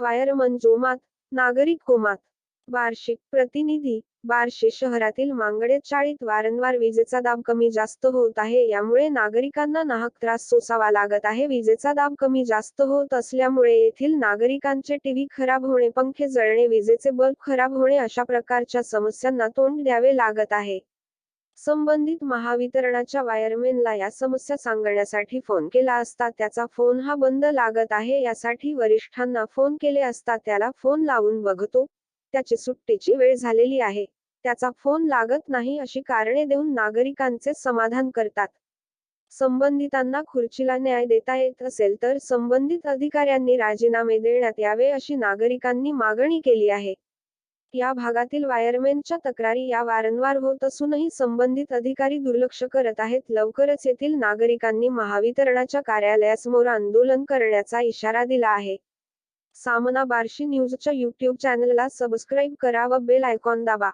Fireman जोमात नागरिक कोमात. बार्शी प्रतिनिधी बार्शी शहरातील मांगडे चाळीत वारंवार विजेचा दाब कमी जास्त होत आहे यामुळे नागरिकांना नाहक त्रास सोसावा लागत आहे. विजेचा दाब कमी जास्त होत असल्यामुळे येथील नागरिकांचे टीव्ही खराब होणे पंखे जळणे विजेचे बल्ब खराब होणे अशा प्रकारच्या समस्यांना तोंड द्यावे लागत आहे. संबंधित महावितरणाच्या वायरमेनला या समस्या सांगण्यासाठी फोन केला असता त्याचा फोन हा बंद लागत आहे यासाठी वरिष्ठांना फोन केले असता त्याला फोन लावून बघतो त्याची सुट्टीची वेळ झालेली आहे त्याचा फोन लागत नाही अशी कारणे देऊन नागरिकांचे समाधान करतात. संबंधितांना खुर्चीला न्याय देता येत असेल तर संबंधित अधिकाऱ्यांनी राजीनामे देण्यात यावे अशी नागरिकांनी मागणी केली आहे. या भागातील वायरमेनच्या तक्रारी या वारंवार होत असूनही संबंधित अधिकारी दुर्लक्ष करत आहेत. लवकरच येथील नागरिकांनी महावितरणाच्या कार्यालयासमोर आंदोलन करण्याचा इशारा दिला आहे. सामना बार्शी न्यूजच्या यूट्यूब चॅनलला सबस्क्राईब करा व बेल आयकॉन दाबा.